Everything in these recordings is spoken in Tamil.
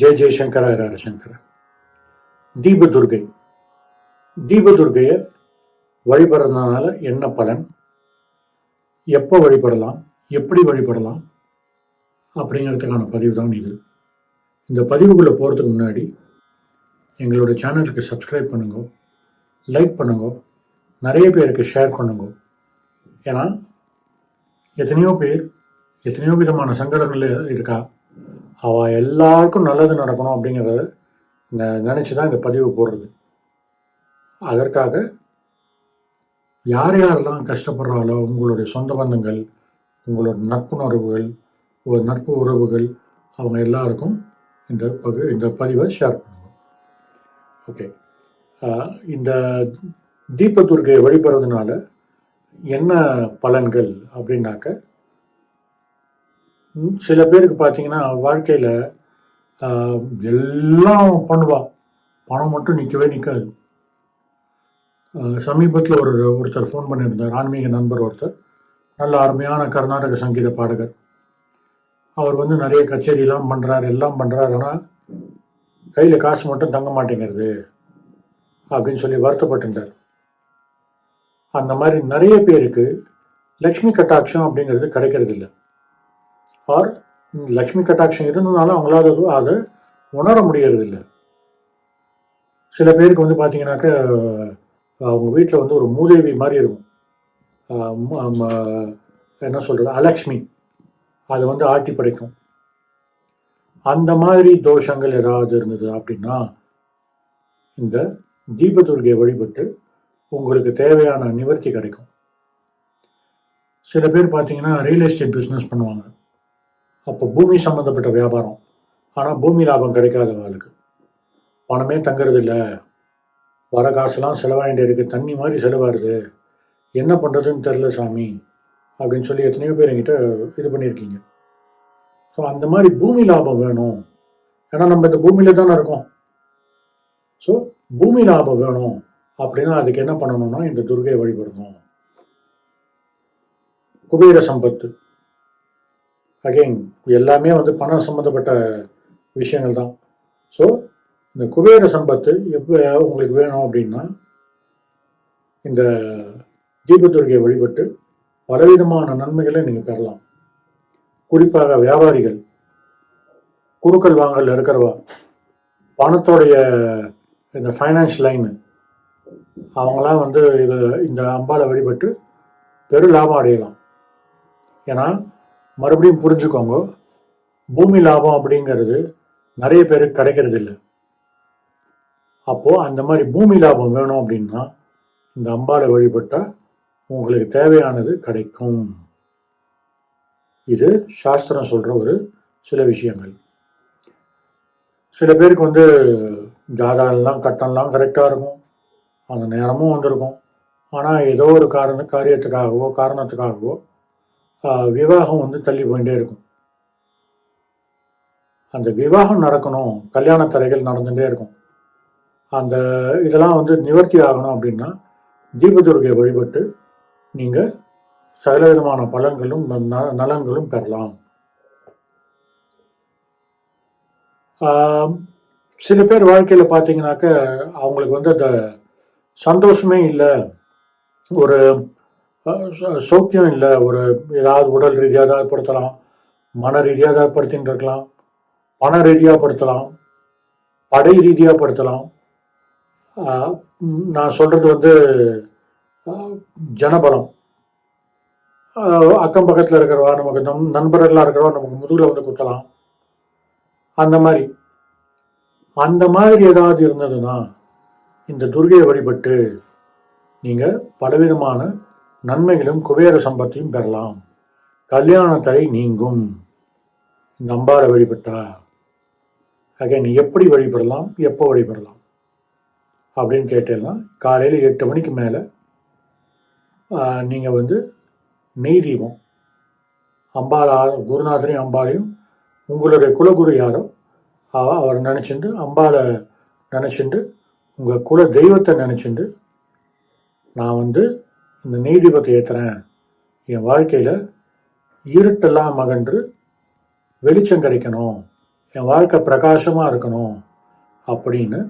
ஜெய ஜெயசங்கர தீப சங்கர தீபதுர்கை. தீபதுர்கையை வழிபடுறதுனால என்ன பலன்? எப்போ வழிபடலாம்? எப்படி வழிபடலாம்? அப்படிங்கிறதுக்கான பதிவு தான் இது. இந்த பதிவுக்குள்ளே போகிறதுக்கு முன்னாடி எங்களோட சேனலுக்கு சப்ஸ்கிரைப் பண்ணுங்க லைக் பண்ணுங்க நிறைய பேருக்கு ஷேர் பண்ணுங்க. ஏன்னா எத்தனையோ பேர் எத்தனையோ விதமான சங்கடங்கள் இருக்கா? அவள் எல்லாருக்கும் நல்லது நடக்கணும் அப்படிங்கிறத நினச்சி தான் இந்த பதிவு போடுறது. அதற்காக யார் யாரெல்லாம் கஷ்டப்படுறாலோ உங்களுடைய சொந்த பந்தங்கள் உங்களோட நட்புணர்வுகள் ஒரு நட்பு உறவுகள் அவங்க எல்லாருக்கும் இந்த பகு இந்த பதிவை ஷேர் பண்ணுவோம் ஓகே இந்த தீபதுர்கையை வழிபடுறதுனால என்ன பலன்கள் அப்படின்னாக்க சில பேருக்கு பார்த்தீங்கன்னா வாழ்க்கையில் எல்லாம் பண்ணுவாள் பணம் மட்டும் நிற்கவே நிற்காது சமீபத்தில் ஒரு ஒருத்தர் ஃபோன் பண்ணியிருந்தார். ஆன்மீக நண்பர் ஒருத்தர். நல்ல அருமையான கர்நாடக சங்கீத பாடகர். அவர் வந்து நிறைய கச்சேரியெல்லாம் பண்ணுறாரு எல்லாம் பண்ணுறாரு ஆனால் கையில் காசு மட்டும் தங்க மாட்டேங்கிறது அப்படின்னு சொல்லி வருத்தப்பட்டிருந்தார். அந்த மாதிரி நிறைய பேருக்கு லக்ஷ்மி கட்டாட்சம் அப்படிங்கிறது கிடைக்கிறதில்ல. ஆர் லக்ஷ்மி கட்டாட்சம் இருந்ததுனால அவங்களால அதை உணர முடியறதில்லை. சில பேருக்கு வந்து பார்த்தீங்கன்னாக்க அவங்க வீட்டில் வந்து ஒரு மூதேவி மாதிரி இருக்கும். என்ன சொல்கிறது அலக்ஷ்மி. அதை வந்து ஆட்டி படைக்கும். அந்த மாதிரி தோஷங்கள் ஏதாவது இருந்தது அப்படின்னா இந்த தீபதுர்கையை வழிபட்டு உங்களுக்கு தேவையான நிவர்த்தி கிடைக்கும். சில பேர் பார்த்தீங்கன்னா ரியல் எஸ்டேட் பிஸ்னஸ் பண்ணுவாங்க. அப்போ பூமி சம்மந்தப்பட்ட வியாபாரம். ஆனால் பூமி லாபம் கிடைக்காதவங்களுக்கு பணமே தங்குறது இல்லை வர காசுலாம் செலவாகிட்டு இருக்குது தண்ணி மாதிரி செலவாகுது. என்ன பண்ணுறதுன்னு தெரில சாமி. அப்படின்னு சொல்லி எத்தனையோ பேர் என்கிட்ட இது பண்ணியிருக்கீங்க. ஸோ அந்த மாதிரி பூமி லாபம் வேணும். ஏன்னா நம்ம இந்த பூமியில் தானே இருக்கோம். ஸோ பூமி லாபம் வேணும். அப்படின்னா அதுக்கு என்ன பண்ணணும்னா இந்த துர்கையை வழிபடணும். குபேர சம்பத்து. அகைன் எல்லாமே வந்து பணம் சம்மந்தப்பட்ட விஷயங்கள் தான். ஸோ இந்த குபேர சம்பத்து எப்போ உங்களுக்கு வேணும் அப்படின்னா இந்த தீபதுர்கையை வழிபட்டு பலவிதமான நன்மைகளை நீங்கள் பெறலாம். குறிப்பாக வியாபாரிகள் குடுக்கல் வாங்கல் இருக்கிறவா பணத்தோடைய இந்த ஃபைனான்ஸ் லைனு அவங்களாம் வந்து இதை இந்த அம்பாவை வழிபட்டு பெரு லாபம் அடையலாம். ஏன்னா மறுபடியும் புரிஞ்சுக்கோங்க. பூமி லாபம் அப்படிங்கிறது நிறைய பேருக்கு கிடைக்கிறது இல்லை. அப்போது அந்த மாதிரி பூமி லாபம் வேணும் அப்படின்னா இந்த அம்பாளை வழிபட்டால் உங்களுக்கு தேவையானது கிடைக்கும். இது சாஸ்திரம் சொல்கிற ஒரு சில விஷயங்கள். சில பேருக்கு வந்து ஜாதகம்லாம் கட்டம்லாம் கரெக்டாக இருக்கும். அந்த நேரமும் வந்திருக்கும். ஆனால் ஏதோ ஒரு காரண காரியத்துக்காகவோ காரணத்துக்காகவோ விவாகம் வந்து தள்ளி போயிட்டே இருக்கும். அந்த விவாகம் நடக்கணும் கல்யாண தடைகள் நடந்துகிட்டே இருக்கும். அந்த இதெல்லாம் வந்து நிவர்த்தி ஆகணும் அப்படின்னா தீபதுர்கையை வழிபட்டு நீங்கள் சகலவிதமான பலன்களும் நலன்களும் பெறலாம். சில பேர் வாழ்க்கையில் பார்த்தீங்கன்னாக்க அவங்களுக்கு வந்து அந்த சந்தோஷமே இல்லை. ஒரு சௌக்கியம் இல்லை. ஒரு ஏதாவது உடல் ரீதியாக ஏதாவது படுத்தலாம் மன ரீதியாக ஏதாவது இருக்கலாம் பண ரீதியாக படுத்தலாம் படை ரீதியாக படுத்தலாம் நான் சொல்கிறது வந்து ஜனபலம். அக்கம் பக்கத்தில் இருக்கிறவா நமக்கு நம் நண்பர்களாக இருக்கிறவா நமக்கு முதுகில் வந்து குத்தலாம். அந்த மாதிரி. அந்த மாதிரி ஏதாவது இருந்ததுன்னா இந்த துர்கையை வழிபட்டு நீங்கள் பலவிதமான நன்மைகளும் குபேர சம்பத்தையும் பெறலாம். கல்யாண தடை நீங்கும். இந்த அம்பாரை வழிபட்டா அகைன் எப்படி வழிபடலாம் எப்போ வழிபடலாம்? அப்படின்னு கேட்டேன்னா காலையில் எட்டு மணிக்கு மேலே நீங்கள் வந்து நெய் தீபம். அம்பாள் குருநாதனையும் அம்பாளையும் உங்களுடைய குலகுரு யாரோ அவர் அவரை நினச்சிண்டு அம்பாளை நினச்சிண்டு உங்கள் குல தெய்வத்தை நினச்சிண்டு நான் வந்து இந்த நீதிபதி ஏற்றுறேன் என் வாழ்க்கையில் இருட்டெல்லாம் மகன்று வெளிச்சம் கிடைக்கணும். என் வாழ்க்கை பிரகாசமாக இருக்கணும் அப்படின்னு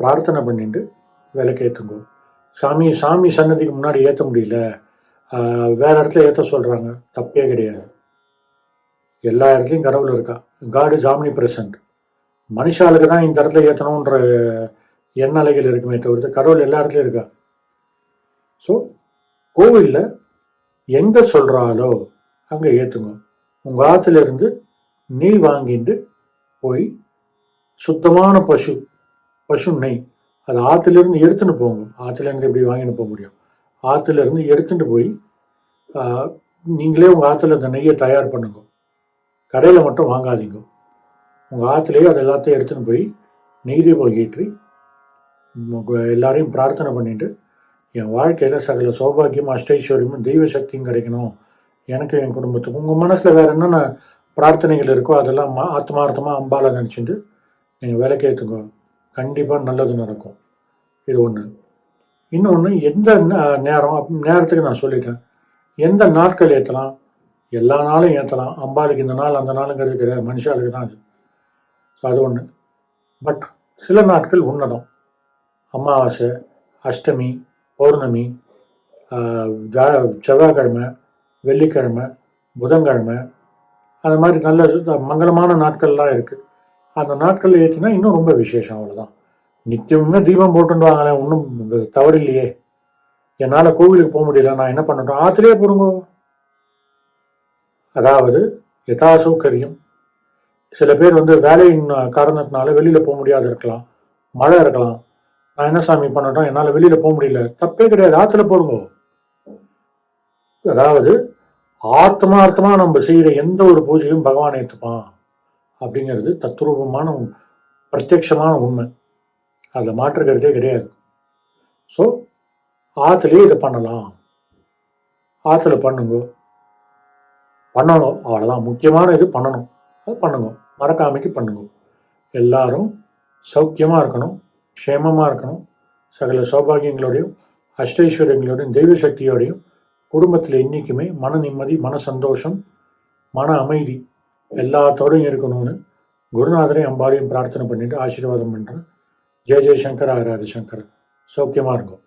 பிரார்த்தனை பண்ணிட்டு விளக்கேற்றுங்கோ சாமி சாமி சன்னதிக்கு முன்னாடி ஏற்ற முடியல. வேற இடத்துல ஏற்ற சொல்கிறாங்க தப்பே கிடையாது. எல்லா இடத்துலையும் கடவுள் இருக்கா. காடு ஜாமினி பிரசன்ட் மனுஷாளுக்கு தான் இந்த இடத்துல ஏற்றணுன்ற எண்ணலைகள் இருக்குமே தவிர்த்து கடவுள் எல்லா இடத்துலையும் இருக்கா? ஸோ கோவிலில் எங்கே சொல்கிறாளோ அங்கே ஏற்றுங்க உங்கள் ஆற்றுல இருந்து நெய் வாங்கிட்டு போய் சுத்தமான பசு பசு நெய் அது ஆற்றுலேருந்து எடுத்துன்னு போங்க. ஆற்றுலேருந்து எப்படி வாங்கிட்டு போக முடியும்? ஆற்றுலேருந்து எடுத்துகிட்டு போய் நீங்களே உங்கள் ஆற்றுல இந்த நெய்யை தயார் பண்ணுங்க. கடையில் மட்டும் வாங்காதீங்க. உங்கள் ஆற்றுலேயே அது எல்லாத்தையும் எடுத்துன்னு போய் நெய் தீபம் ஏற்றி எல்லாரையும் பிரார்த்தனை பண்ணிட்டு என் வாழ்க்கையில் சகல சௌபாகியம் அஷ்டைஸ்வரியமும் தெய்வ சக்தியும் கிடைக்கணும். எனக்கும் என் குடும்பத்துக்கும். உங்கள் மனசில் வேறு என்னென்ன பிரார்த்தனைகள் இருக்கோ அதெல்லாம் மா- ஆத்மார்த்தமாக அம்பால நினச்சிட்டு நீங்கள் விளக்கேற்றுங்க கண்டிப்பாக நல்லது நடக்கும். இது ஒன்று இன்னொன்று எந்த நேரம் நேரத்துக்கு நான் சொல்லிட்டேன். எந்த நாட்கள் ஏற்றலாம் எல்லா நாளும் ஏற்றலாம் அம்பாளுக்கு இந்த நாள் அந்த நாளுங்கிறது கிடையாது. மனுஷாளுக்கு தான் அது. ஸோ அது ஒன்று பட் சில நாட்கள் உன்னதம். அமாவாசை அஷ்டமி பௌர்ணமி செவ்வாய்க்கிழமை வெள்ளிக்கிழமை புதன்கிழமை அந்த மாதிரி நல்ல மங்களமான நாட்கள்லாம் இருக்குது அந்த நாட்களில் ஏற்றினா இன்னும் ரொம்ப விசேஷம் அவ்வளோதான் நித்தியமுமே தீபம் போட்டுருவாங்களே ஒன்றும் தவறு இல்லையே என்னால் கோவிலுக்கு போக முடியல நான் என்ன பண்ணட்டும்? ஆத்திரையே போடுங்க. அதாவது யதா சௌகரியம். சில பேர் வந்து வேலையின் காரணத்தினால வெளியில் போக முடியாது இருக்கலாம். மழை இருக்கலாம். நான் என்ன சாமி பண்ணட்டும்? என்னால் வெளியில் போக முடியல. தப்பே கிடையாது. ஆற்றுல போடுங்க. அதாவது ஆத்மார்த்தமாக நம்ம செய்கிற எந்த ஒரு பூஜையும் பகவான் ஏற்றுப்பான் அப்படிங்கிறது தத்ரூபமான பிரத்யட்சமான உண்மை. அதில் மாற்றுக்கிறதே கிடையாது. ஸோ ஆற்றுலேயே இதை பண்ணலாம். ஆற்றுல பண்ணுங்க. பண்ணணும். அவ்வளோதான் முக்கியமான இது பண்ணணும். அது பண்ணுங்க. மறக்காமைக்கு பண்ணுங்க. எல்லாரும் சௌக்கியமாக இருக்கணும். க்ஷேமமாக இருக்கணும். சகல சௌபாகியங்களோடையும் அஷ்டைஸ்வரியங்களோடையும் தெய்வ சக்தியோடையும் குடும்பத்தில் என்றைக்குமே மன நிம்மதி மன சந்தோஷம் மன அமைதி எல்லாத்தோடையும் இருக்கணும்னு குருநாதரையும் அம்பாலையும் பிரார்த்தனை பண்ணிட்டு ஆசீர்வாதம் பண்ணுறேன் ஜெய ஜெயசங்கர் ஆராரி சங்கர். சௌக்கியமாக இருக்கும்.